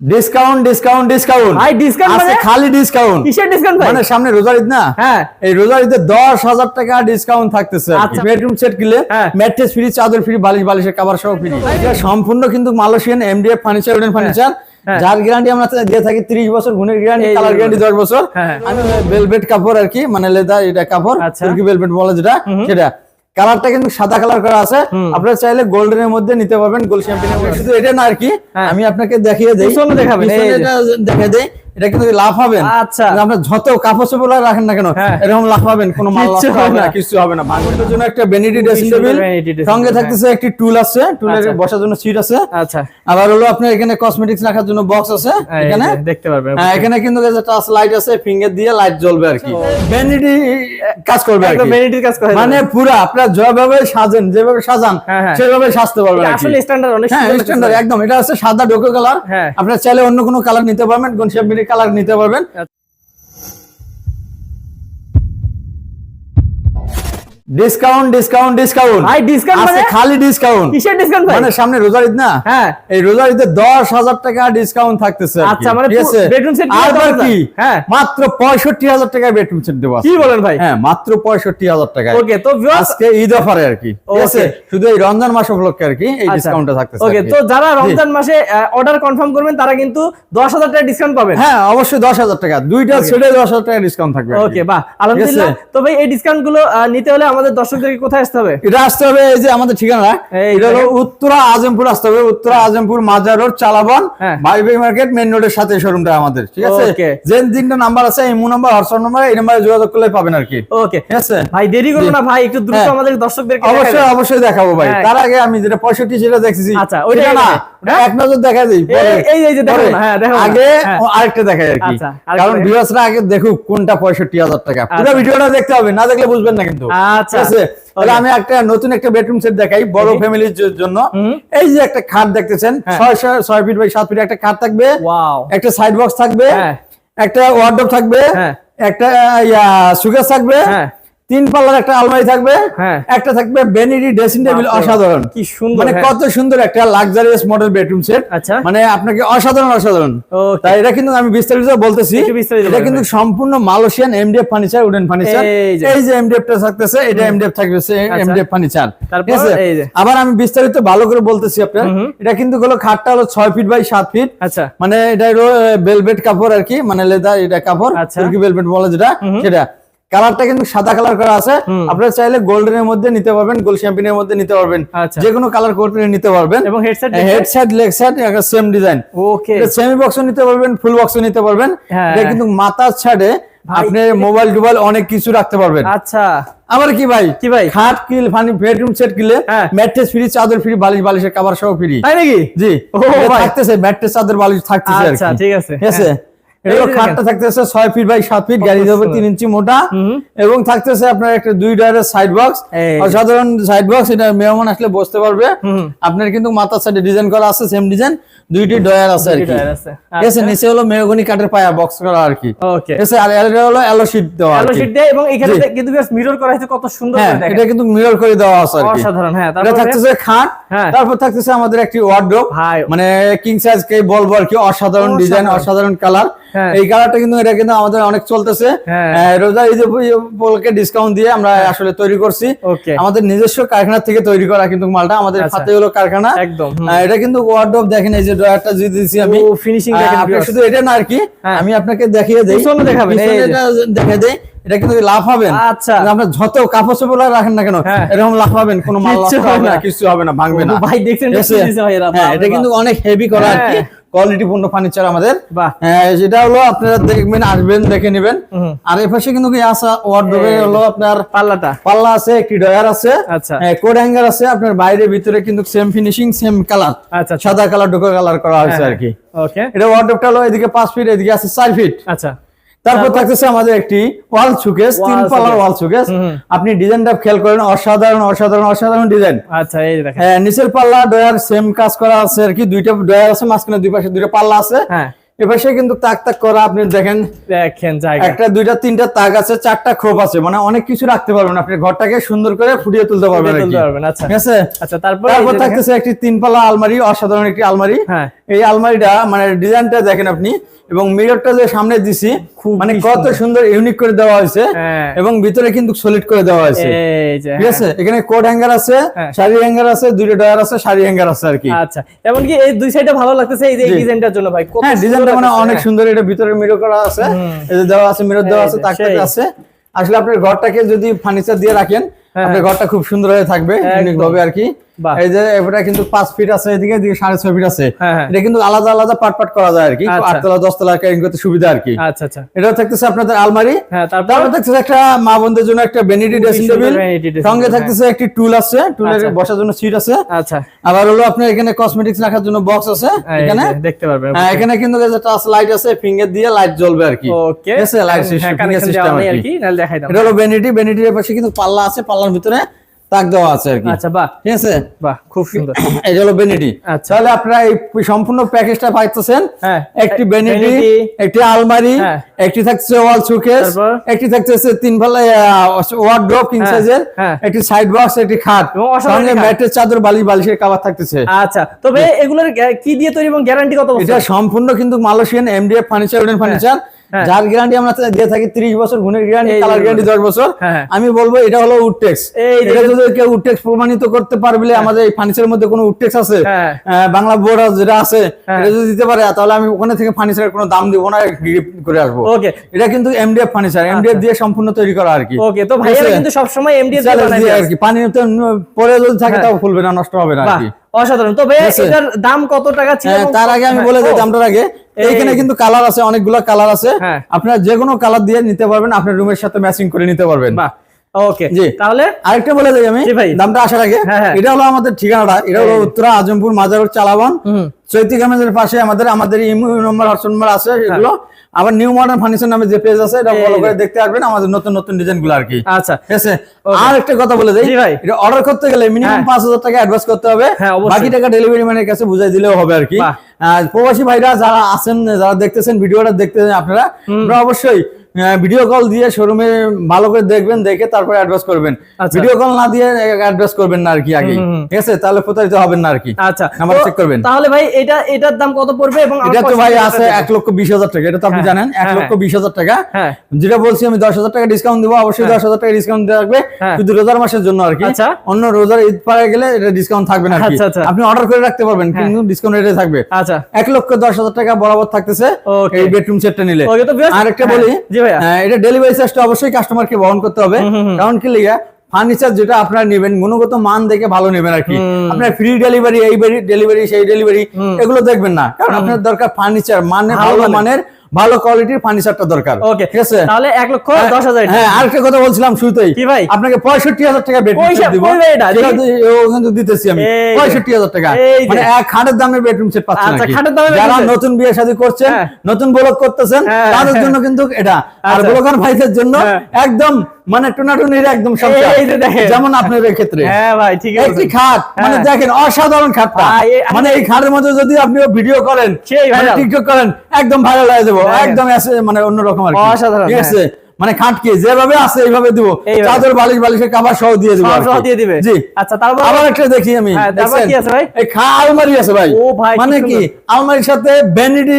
Discount discount discount ভাই discount মানে খালি ডিসকাউন্ট কিসের ডিসকাউন্ট ভাই? মানে সামনে রোজার ঈদ না? হ্যাঁ। এই রোজার ঈদে দশ হাজার টাকা ডিসকাউন্ট থাকতেছে আচ্ছা। বেডরুম সেট কিনলে হ্যাঁ। ম্যাট্রেস ফ্রি চাদর ফ্রি বালিশ বালিশের কাবার সহ ফ্রি এটা সম্পূর্ণ কিন্তু Malaysian MDF furniture wooden furniture. যার গ্যারান্টি আমরা দিয়ে থাকি 30 বছর গুণের গ্যারান্টি কালার গ্যারান্টি 10 বছর। হ্যাঁ। আমি ভেলভেট কাপড় আর কি মানে লেদার এটা কাপড় আচ্ছা। তুর্কি ভেলভেট বলে যেটা সেটা। কালারটা কিন্তু সাদা কালার করা আছে। আপনারা চাইলে গোল্ডেনের মধ্যে নিতে পারবেন গোল্ড চ্যাম্পিয়নের মধ্যে। শুধু এটা না আর কি হ্যাঁ। আমি আপনাকে দেখিয়ে দেই। দেখাবেন, দেখা দেয় এটা দেখা দেই। এটা কিন্তু হবে আচ্ছা। যত কাপড় চোপড় রাখেন না কেন হ্যাঁ। এরকম লাভ পাবেন কোনো মাল হবে না। কিছু হবে না। ভাঙনের জন্য একটা বেনিটি ড্রেসিং টেবিল সঙ্গে থাকতেছে একটি টুল আছে টুলের আচ্ছা। বসার জন্য সিট আছে। আচ্ছা। আবার হলো আপনার এখানে কসমেটিক্স রাখার জন্য বক্স আছে এখানে। দেখতে পারবেন। হ্যাঁ, এখানে কিন্তু টাচ লাইট আছে ফিঙ্গার দিয়ে লাইট জ্বলবে আর কি। ভ্যানিটি কাজ করবে একদম কাজ করে মানে পুরা আপনার যেভাবে সাজেন যেভাবে সাজান হ্যাঁ, হ্যাঁ। সেভাবে সাজতে পারবেন আসলে স্ট্যান্ডার্ড অনেক হ্যাঁ স্ট্যান্ডার্ড একদম। এটা আছে সাদা ডোকো কালার হ্যাঁ। আপনার চাইলে অন্য কোনো কালার নিতে পারবেন কালার নিতে পারবেন। ডিসকাউন্ট ডিসকাউন্ট ডিসকাউন্ট ভাই ডিসকাউন্ট মানে? খালি ডিসকাউন্ট কিসের ডিসকাউন্ট ভাই? মানে সামনে রোজার ঈদ না? হ্যাঁ। এই রোজার ঈদে দশ হাজার টাকা ডিসকাউন্ট থাকতেছে আচ্ছা, মানে bedroom set আর 10,000 কি? হ্যাঁ। মাত্র পঁয়ষট্টি হাজার টাকায় বেডরুম সেট দেবো কি বলেন ভাই? হ্যাঁ মাত্র পঁয়ষট্টি হাজার টাকায়। ওকে তো আজকে ঈদ অফারে আর কি। Okay. শুধু এই রমজান মাস উপলক্ষে আর কি এই আচ্ছা। ডিসকাউন্টটা থাকতেছে ওকে তো যারা রমজান মাসে অর্ডার কনফার্ম করবেন তারা কিন্তু দশ হাজার টাকা ডিসকাউন্ট পাবেন। হ্যাঁ অবশ্যই দশ হাজার টাকা। দুইটা সেটে দশ হাজার টাকা ডিসকাউন্ট থাকবে ওকে বাহ আলহামদুলিল্লাহ? তো ভাই এই ডিসকাউন্টগুলো নিতে হলে আমাদের দর্শকদেরকে কোথায় আসতে হবে এটা আসতে হবে এই যে আমাদের ঠিকানা এটা হলো উত্তরা আজমপুর আসতে হবে উত্তরা আজমপুর মাজার রোড চালাবন হ্যাঁ। মার্কেট মেন রোডের সাথে শোরুমটা আমাদের ঠিক আছে. যে তিনটা নাম্বার আছে ইমো নাম্বার হোয়াটসঅ্যাপ নাম্বার এই নাম্বারে যোগাযোগ করলে পাবেন আর কি ওকে ঠিক আছে ভাই দেরি করব না ভাই একটু দ্রুত হ্যাঁ। আমাদের দর্শকদেরকে অবশ্যই অবশ্যই দেখাবো ভাই হ্যাঁ। তার আগে আমি যেটা পঁয়ষট্টি সেটা দেখেছি আচ্ছা, ওইটা না এক নজর দেখা দিই এই- এই- যে পরে। না, হ্যাঁ, দেখাবো না। আগে। আরেকটা দেখাই আর কি আচ্ছা, কারণ। ভিউয়ার্সরা আগে দেখুক কোনটা পঁয়ষট্টি হাজার টাকা পুরো আচ্ছা। ভিডিওটা দেখতে হবে না দেখলে বুঝবেন না কিন্তু আচ্ছা। তাহলে আমি একটা নতুন একটা বেডরুম সেট দেখাই বড় ফ্যামিলির জন্য এই যে একটা খাট দেখতেছেন হ্যাঁ। ছয় ছয়- ফিট বাই সাত ফিট একটা খাট থাকবে একটা সাইড বক্স থাকবে। একটা ওয়ার্ডরোব থাকবে। একটা সুগেস থাকবে হ্যাঁ। তিন পাল্লার একটা আলমারি থাকবে হ্যাঁ। একটা থাকবে বেনিডি ড্রেসিং টেবিল অসাধারণ কি সুন্দর, মানে হ্যাঁ। কত সুন্দর একটা লাক্সারিয়াস মডেল বেডরুম সেট আচ্ছা। মানে আপনাকে অসাধারণ অসাধারণ তাই এটা কিন্তু আমি বিস্তারিত বলতেছি এটা কিন্তু সম্পূর্ণ Malaysian MDF furniture wooden furniture এই যে। এই যে এমডিএফ টা থাকতেছে এটা এমডিএফ থাকবে আচ্ছা। এমডিএফ ফার্নিচার তারপর ঠিক আছে এই যে। আবার আমি বিস্তারিত ভালো করে বলতেছি আপনার। এটা কিন্তু হলো খাটটা হলো ছয় ফিট বাই সাত ফিট আচ্ছা মানে এটা হলো বেলভেট কাপড় আর কি মানে লেদার এটা কাপড় আচ্ছা। তুর্কি বেলভেট বলে যেটা সেটা কালারটা কিন্তু সাদা কালার করা আছে। আপনারা চাইলে গোল্ডেনের মধ্যে নিতে পারবেন গোল্ড চ্যাম্পিয়নের মধ্যে নিতে পারবেন। যে কোনো কালার করতে নিতে পারবেন। এবং headset head side leg side same design okay semi বক্সও নিতে পারবেন ফুল বক্সও নিতে পারবেন। হ্যাঁ। এটা কিন্তু মাথার ছাড়ে আপনি মোবাইল টোবাইল অনেক কিছু রাখতে পারবেন। আচ্ছা। আবার কি ভাই? কি ভাই? খাট কিল ফানি বেডরুম সেট কিলে। ম্যাট্রেস ফ্রি চাদর ফ্রি বালিশ বালিশের কভার সহ ফ্রি তাই নাকি? জি। ও। থাকতেছে ম্যাট্রেস চাদর বালিশ থাকতেছে আচ্ছা, ঠিক আছে। ঠিক আছে? হ্যাঁ। এগুলো খাটটা থাকতেছে ছয় ফিট বাই সাত ফিট গাড়ি দেবে তিন ইঞ্চি মোটা। এবং থাকতেছে আপনার একটা দুই ডয়ারের সাইড বক্স সাইড বক্স এটা মেহমান আসলে বসতে পারবে। আপনার কিন্তু মাথার সাইডে ডিজাইন করা আছে সেম ডিজাইন দুইটি ডয়ার আছে আর কি। আচ্ছা। নিচে হলো মেহগনি কাঠের পায়া বক্স করা আর কি। আর এটা হলো অ্যালো শীট দেওয়া আর শীট দেয় এবং এখানে কিন্তু মিরর করা হয়েছে কত সুন্দর হ্যাঁ এটা কিন্তু মিরর করে দেওয়া আছে আর কি। অসাধারণ হ্যাঁ থাকতেছে খাট। হ্যাঁ। তারপর থাকতেছে আমাদের একটি ওয়ার্ড্রোব ভাই। মানে কিং সাইজ কে বলব আর কি অসাধারণ ডিজাইন অসাধারণ। কালার। এই কালারটা কিন্তু এটা কিন্তু আমাদের অনেক চলতেছে হ্যাঁ। আহ, রোজা ঈদ উপলক্ষে ডিসকাউন্ট দিয়ে আমরা আসলে তৈরি করছি আমাদের নিজস্ব কারখানা থেকে তৈরি করা কিন্তু মালটা আমাদের আচ্ছা। হাতে হলো কারখানা একদম, এটা কিন্তু ওয়ার্ড্রোব দেখেন এই যে ড্রয়ারটা দিয়ে দিয়েছি আমি finishing দেখেন আপনি শুধু এটা না আর কি হ্যাঁ। আমি আপনাকে দেখিয়ে দেই দেখাবেন। এটা দেখে দেই এটা কিন্তু লাভ হবে আচ্ছা। আপনার যত কাপড় চোপড় রাখেন না কেন হ্যাঁ। এরকম লাভ পাবেন কোনো মাল হবে না। কিছু হবে না ভাঙবে না ভাই দেখছেন দিছে? হ্যাঁ, এটা কিন্তু অনেক হেভি করা আর কি হ্যাঁ। কোয়ালিটি পূর্ণ ফার্নিচার আমাদের। হ্যাঁ, যেটা হলো আপনারা দেখবেন আসবেন দেখে নেবেন। আর এই পাশে কিন্তু আছে ওয়ার্ডরোবে। হলো আপনার পাল্লাটা। পাল্লা আছে একটি ডয়ার আছে। আচ্ছা। কোড হ্যাঙ্গার আছে আপনার বাইরে ভিতরে কিন্তু সেম ফিনিশিং সেম কালার আচ্ছা আচ্ছা। সাদা কালার ডোকো কালার করা হয়েছে হ্যাঁ, আর কি। ওকে এটা ওয়ার্ডরোবটা হলো এদিকে পাঁচ ফিট এদিকে আছে চার ফিট আচ্ছা। তারপর থাকতেছে আমাদের একটি ওয়াল সুকেস তিন পালার পাল্লার ওয়াল সুকেস। আপনি ডিজাইনটা খেয়াল করেন অসাধারণ অসাধারণ অসাধারণ ডিজাইন। আচ্ছা এই দেখেন। হ্যাঁ নিচের পাল্লা ডয়ার সেম কাজ করা আছে আর কি। দুইটা ডয়ার আছে মাঝখানে দুই পাশে দুইটা পাল্লা আছে। হ্যাঁ। এপাশে কিন্তু তাক তাক করা আপনি দেখেন দেখেন একটা দুইটা তিনটা তাক আছে চারটা খোপ আছে মানে অনেক কিছু রাখতে পারবেন আপনি ঘরটাকে সুন্দর করে ফুটিয়ে তুলতে পারবেন আচ্ছা। ঠিক আছে আচ্ছা তারপর তারপর থাকতেছে একটি তিনপালা আলমারি অসাধারণ একটি আলমারি হ্যাঁ। এই আলমারিটা মানে ডিজাইনটা দেখেন আপনি এবং মিররটা যে সামনে দিছি মানে কত সুন্দর ইউনিক করে দেওয়া হয়েছে হ্যাঁ। এবং ভিতরে কিন্তু সলিড করে দেওয়া হয়েছে ঠিক আছে এখানে কোট হ্যাঙ্গার আছে হ্যাঁ। শাড়ি হ্যাঙ্গার আছে দুইটা ডয়ার আছে শাড়ি হ্যাঙ্গার আছে আর কি হ্যাঁ। আচ্ছা এমনকি এই দুই সাইডে ভালো লাগতেছে এই যে। ডিজাইনটার জন্য ভাই হ্যাঁ সুন্দর মানে অনেক হ্যাঁ। সুন্দর এটা ভিতরে মিরর করা আছে এই যে দেওয়া আছে মিরর দেওয়া আছে তাক আছে। আসলে আপনার ঘরটাকে যদি ফার্নিচার দিয়ে রাখেন হ্যাঁ, আপনার ঘরটা খুব সুন্দর হয়ে থাকবে ইউনিক ভাবে আর কি। এই যে এটা কিন্তু পাঁচ ফিট আছে এদিকে এদিকে সাড়ে ছয় ফিট আছে। হ্যাঁ, হ্যাঁ। এটা কিন্তু আলাদা আলাদা পার্ট পার্ট করা যায় আর কি। আচ্ছা। আটতলা দশতলা ক্যারিং করতে সুবিধা আর কি। আচ্ছা আচ্ছা। এটা থাকতেছে আপনাদের আলমারি। হ্যাঁ তারপর? তারপর থাকতেছে একটা মা বোনদের জন্য একটা বেনিটি ড্রেসিং টেবিল সঙ্গে থাকতেছে একটি টুল আছে টুলের। বসার জন্য সিট আছে। আচ্ছা। আবার হলো আপনার এখানে কসমেটিক্স রাখার জন্য বক্স আছে এখানে। দেখতে পারবেন এখানে কিন্তু টাচ লাইট আছে ফিঙ্গার দিয়ে লাইট জ্বলবে আর কি। ওকে। ঠিক আছে? লাইট সিস্টেম আর কি। দেখাই দাও। এটা হলো পাশে কিন্তু পাল্লা আছে পাল্লার ভিতরে। তাক দেওয়া আছে আর কি আচ্ছা বাহ ঠিক আছে বাহ খুব সুন্দর এটা হলো বেনিটি আচ্ছা। তাহলে আপনারা এই সম্পূর্ণ প্যাকেজটা পাইতেছেন হ্যাঁ। একটি বেনিটি একটি আলমারি হ্যাঁ। একটি থাকছে ওয়াল তারপর? একটি থাকছে তিন ফালা ওয়ার্ড্রপ কিং সাইজের। একটি সাইড বক্স একটি খাট সঙ্গে ম্যাটের চাদর বালিশ বালিশের কভার থাকতেছে আচ্ছা তবে এগুলোর কি দিয়ে তৈরি এবং গ্যারান্টি কত বছর এটা সম্পূর্ণ কিন্তু Malaysian MDF furniture wooden furniture. যার গ্যারান্টি আমরা দিয়ে থাকি 30 বছর গুণের গ্যারান্টি কালার গ্যারান্টি 10 বছর হ্যাঁ, হ্যাঁ। আমি বলব এটা হলো উডটেক্স এটা যদি কেউ উডটেক্স প্রমাণিত করতে পারবে আমাদের এই ফার্নিচারের মধ্যে কোনো উডটেক্স আছে হ্যাঁ। বাংলা বোর্ড যেটা আছে হ্যাঁ। এটা যদি দিতে পারে তাহলে আমি ওখানে থেকে ফার্নিচারের কোনো দাম দিব না গিফট করে আসব। ওকে এটা কিন্তু এমডিএফ ফার্নিচার এমডিএফ দিয়ে সম্পূর্ণ তৈরি করা আর কি। ওকে তো ভাইয়া কিন্তু সবসময় এমডি দিয়ে Challenge বানাই দিয়ে আর কি। পানিতে পরে যদি থাকে হ্যাঁ। তাও ফুলবে না নষ্ট হবে না আর কি। অসাধারণ। তবে এটার দাম কত টাকা ছিল হ্যাঁ, তার আগে আমি হ্যাঁ, বলে দিই দামটার আগে। এইখানে কিন্তু কালার আছে অনেকগুলো কালার আছে। আপনারা আপনার যে কোনো কালার দিয়ে নিতে পারবেন আপনার রুমের সাথে ম্যাচিং করে নিতে পারবেন। ওকে জি। তাহলে? আরেকটা বলে দিই আমি। দামটা আসার আগে। হ্যাঁ, হ্যাঁ। এটা হলো আমাদের ঠিকানাটা এটা হলো উত্তরা আজমপুর মাজার চালাবান। চৈতি গ্রামের পাশে আমাদের আমাদের ইমো নম্বর হোয়াটসঅ্যাপ নম্বর আছে এগুলো। আবার নিউ মডার্ন ফার্নিচার নামে যে পেজ আছে এটা ফলো করে দেখতে আসবেন আমাদের নতুন নতুন ডিজাইনগুলো আর কি। আচ্ছা। ঠিক আছে? আর একটা কথা বলে দেই। ভাই। এটা অর্ডার করতে গেলে মিনিমাম হ্যাঁ। পাঁচ হাজার টাকা অ্যাডভান্স করতে হবে। হ্যাঁ, বাকি টাকা ডেলিভারি ম্যানের কাছে বুঝাই দিলেও হবে আর কি। প্রবাসী ভাইরা যারা আছেন যারা দেখতেছেন ভিডিওটা দেখতেছেন আপনারা আপনারা অবশ্যই ভিডিও কল দিয়ে শোরুমে ভালো করে দেখবেন দেখে তারপরে অ্যাডভান্স করবেন। আচ্ছা। ভিডিও কল না দিয়ে অ্যাডভান্স করবেন না আর কি আগে। ঠিক আছে? তাহলে প্রতারিত হবেন না আর কি। আচ্ছা নাম্বার চেক করবেন। তাহলে ভাই এটা এটার দাম কত পড়বে এবং এটা তো ভাই আছে একটা এক লক্ষ বিশ হাজার টাকা এটা তো আপনি হ্যাঁ, জানেন এক হ্যাঁ, লক্ষ বিশ হাজার টাকা। হ্যাঁ। যেটা বলছি আমি দশ হাজার টাকা ডিসকাউন্ট দেবো অবশ্যই দশ হাজার টাকা ডিসকাউন্ট থাকবে। হ্যাঁ। শুধু রোজার মাসের জন্য আর কি। আচ্ছা। অন্য রোজার ঈদ পাড়ে গেলে এটা ডিসকাউন্ট থাকবে না আর কি। আচ্ছা, আচ্ছা। আপনি অর্ডার করে রাখতে পারবেন কিন্তু ডিসকাউন্ট রেটে থাকবে। আচ্ছা। এক লক্ষ দশ হাজার টাকা বরাবর থাকতেছে. এই বেডরুম সেটটা নিলে। আর একটা হ্যাঁ, বলি ভাইয়া। আহ, এটা ডেলিভারি চার্জটা অবশ্যই কাস্টমারকে বহন করতে হবে। কারণ কি লিগা ফার্নিচার যেটা আপনারা নেবেন গুণগত মান দেখে ভালো নেবেন আর কি। আপনার ফ্রি ডেলিভারি এই ডেলিভারি সেই ডেলিভারি এগুলো দেখবেন না। কারণ আপনার দরকার ফার্নিচার মানে ভালো মানের। ভালো কোয়ালিটির ফার্নিচারটা দরকার ওকে ঠিক আছে তাহলে এক লক্ষ দশ হাজার এটা। হ্যাঁ আরেকটা কথা বলছিলাম শুরুতেই কি ভাই? আপনাকে পঁয়ষট্টি হাজার টাকা বেডরুম সেট দিব এটা? সেটা দেখি। দি- ও কিন্তু দিতেছি আমি এই যে। পঁয়ষট্টি হাজার টাকা মানে এক খাটের দামে বেডরুম সেট পাচ্ছেন আচ্ছা, খাটের দামে যারা নতুন বিয়ে শাদী করছেন হ্যাঁ। নতুন ব্লগ করতেছেন হ্যাঁ, তাদের হ্যাঁ। জন্য কিন্তু এটা আর আচ্ছা। ব্লগার ভাইদের জন্য হ্যাঁ। একদম মানে টুনাটুনির একদম। যেমন আপনার ক্ষেত্রে হ্যাঁ ভাই ঠিক আছে একটি খাট মানে হ্যাঁ। দেখেন অসাধারণ খাটটা মানে এই খাটের মধ্যে যদি আপনি ভিডিও করেন সেই মানে। টিকটক করেন একদম ভাইরাল হয়ে যাব। একদম মানে অন্যরকম আর কি অসাধারণ, ঠিক আছে মানে খাট কি যেভাবে আছে এইভাবে দিব। চাদর বালিশ বালিশের কাবার সহ দিয়ে দিব। সহ দিয়ে দিবে। জি। আচ্ছা তারপর? আবার একটা দেখি আমি। হ্যাঁ, তারপর কি আছে ভাই? এই খা আলমারি আছে ভাই। ও ভাই, মানে কি? আলমারির সাথে ভ্যানিটি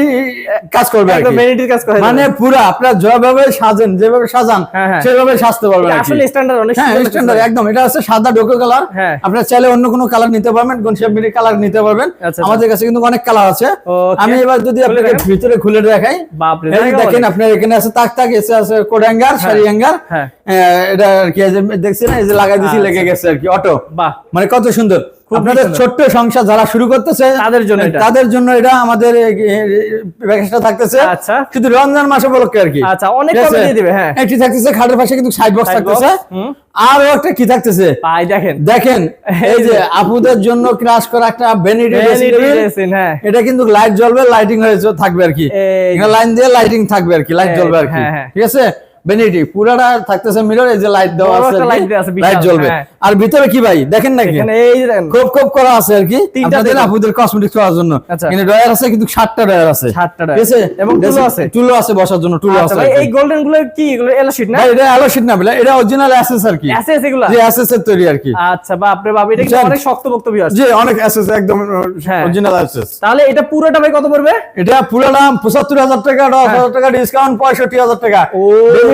কাজ করবে একদম। ভ্যানিটির কাজ করে মানে। পুরা আপনার যেভাবে সাজেন যেভাবে সাজান হ্যাঁ, হ্যাঁ। সেভাবে সাজতে পারবেন। আসলে স্ট্যান্ডার্ড অনেক হ্যাঁ স্ট্যান্ডার্ড একদম। এটা আছে সাদা ডোকো কালার হ্যাঁ। আপনার চাইলে অন্য কোনো কালার নিতে পারবেন কোন শেপের কালার নিতে পারবেন। আচ্ছা, আমাদের কাছে কিন্তু অনেক কালার আছে। আমি এবার যদি আপনাকে ভিতরে খুলে দেখাই। এই জায়গা দেখেন। আপনার এখানে আছে তাক তাক এসে আছে কোড হ্যাঙ্গার হ্যাঙ্গার হ্যাঁ। এটা আর কি এই যে দেখছেন এই যে লাগাই দিছি লেগে গেছে আর কি অটো। বাহ। মানে কত সুন্দর। আপনাদের ছোট্ট সংসার যারা শুরু করতেছে তাদের জন্য তাদের জন্য এটা আমাদের প্যাকেজটা থাকতেছে। আচ্ছা। শুধু রমজান মাসে উপলক্ষে আর কি। আচ্ছা, অনেক কমে দিয়ে দিবে, হ্যাঁ। একটি থাকতেছে খাটের পাশে কিন্তু সাইড বক্স থাকতেছে। আরও একটা কি থাকতেছে? ভাই দেখেন। দেখেন এই যে আপুদের জন্য ক্রাশ করা একটা ভ্যানিটি হ্যাঁ। এটা কিন্তু লাইট জ্বলবে লাইটিং হয়ে থাকবে আর কি। লাইন দিয়ে লাইটিং থাকবে আর কি লাইট জ্বলবে আর কি। হ্যাঁ, হ্যাঁ। ঠিক আছে? ভ্যানিটি পুরাটা থাকতেছে মিরর এই যে লাইট দেওয়া আছে লাইট জ্বলবে। হ্যাঁ। আর ভিতরে কি ভাই দেখেন নাকি এই যে দেখেন, খুব খুব করা আছে আর কি। আপনাদের আপুদের কসমেটিক্স করার জন্য। আচ্ছা। আছে কিন্তু আছে। আছে? এবং টুলও আছে। আছে বসার জন্য আচ্ছা আছে ভাই এই গোল্ডেনগুলো কি? এগুলো এলো শীট না এটা শিট না বলে এটা অরিজিনাল অ্যাসেস আর কি। আছে এগুলা? যে অ্যাসেস এর তৈরি আর কি। আচ্ছা বাপ রে বাপ এটা অনেক শক্ত আছে যে অনেক অ্যাসেস একদম হ্যাঁ। অরিজিনাল অ্যাসেস তাহলে এটা পুরোটা ভাই কত পড়বে? এটা পুরো দাম পঁচাত্তর টাকা দশ হাজার টাকা ডিসকাউন্ট পঁয়ষট্টি হাজার টাকা। ও।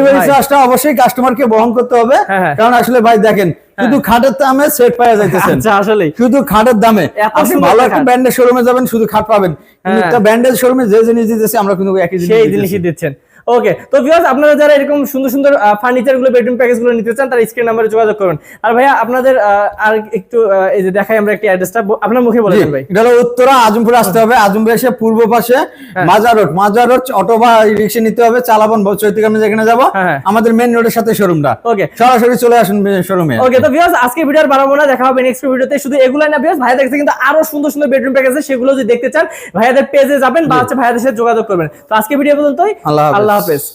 ডেলিভারি। চার্জটা অবশ্যই কাস্টমারকে বহন করতে হবে। হ্যাঁ, হ্যাঁ। কারণ আসলে ভাই দেখেন শুধু খাটের দামে সেট পাওয়া যাইতেছেন আচ্ছা আসলে শুধু খাটের দামে। আপনি ভালো একটা ব্র্যান্ডের শোরুমে যাবেন শুধু খাট পাবেন। কিন্তু হ্যাঁ। একটা ব্র্যান্ডের শোরুমে যে জিনিস দিতেছে আমরা কিন্তু একই জিনিস সেই জিনিসই দিচ্ছেন। ওকে তো ভিউয়ার্স আপনারা যারা এরকম সুন্দর সুন্দর ফার্নিচারগুলো বেডরুম প্যাকেজগুলো নিতে চান তারা স্ক্রিন নাম্বারে যোগাযোগ করুন। আর ভাইয়া আপনাদের আর একটু এই যে দেখাই আমরা একটি অ্যাড্রেসটা আপনার মুখে বলে দেন ভাই। এটা হলো উত্তরা আজমপুর আসতে হবে। আজমপুর এসে পূর্ব পাশে হ্যাঁ। মাজার রোড। মাজার রোড অটো বা রিক্সা নিতে হবে। চালাবন চৈতিগ্রামে যেখানে যাব হ্যাঁ, হ্যাঁ। আমাদের মেন রোডের সাথে শোরুমটা ওকে সরাসরি চলে আসুন শোরুমে ওকে তো ভিউয়ার্স আজকে ভিডিওর বাড়াবো না দেখা হবে নেক্সট ভিডিওতে শুধু এগুলাই না ভিউয়ার্স ভাইয়া দেখছে কিন্তু আরও সুন্দর সুন্দর বেডরুম প্যাকেজ আছে সেগুলো যদি দেখতে চান ভাইয়াদের পেজে যাবেন বা হচ্ছে ভাইয়াদের সাথে যোগাযোগ করবেন। তো আজকে ভিডিও পর্যন্তই। আল্লাহ হাফেজ। আল্লাহ হাফেজ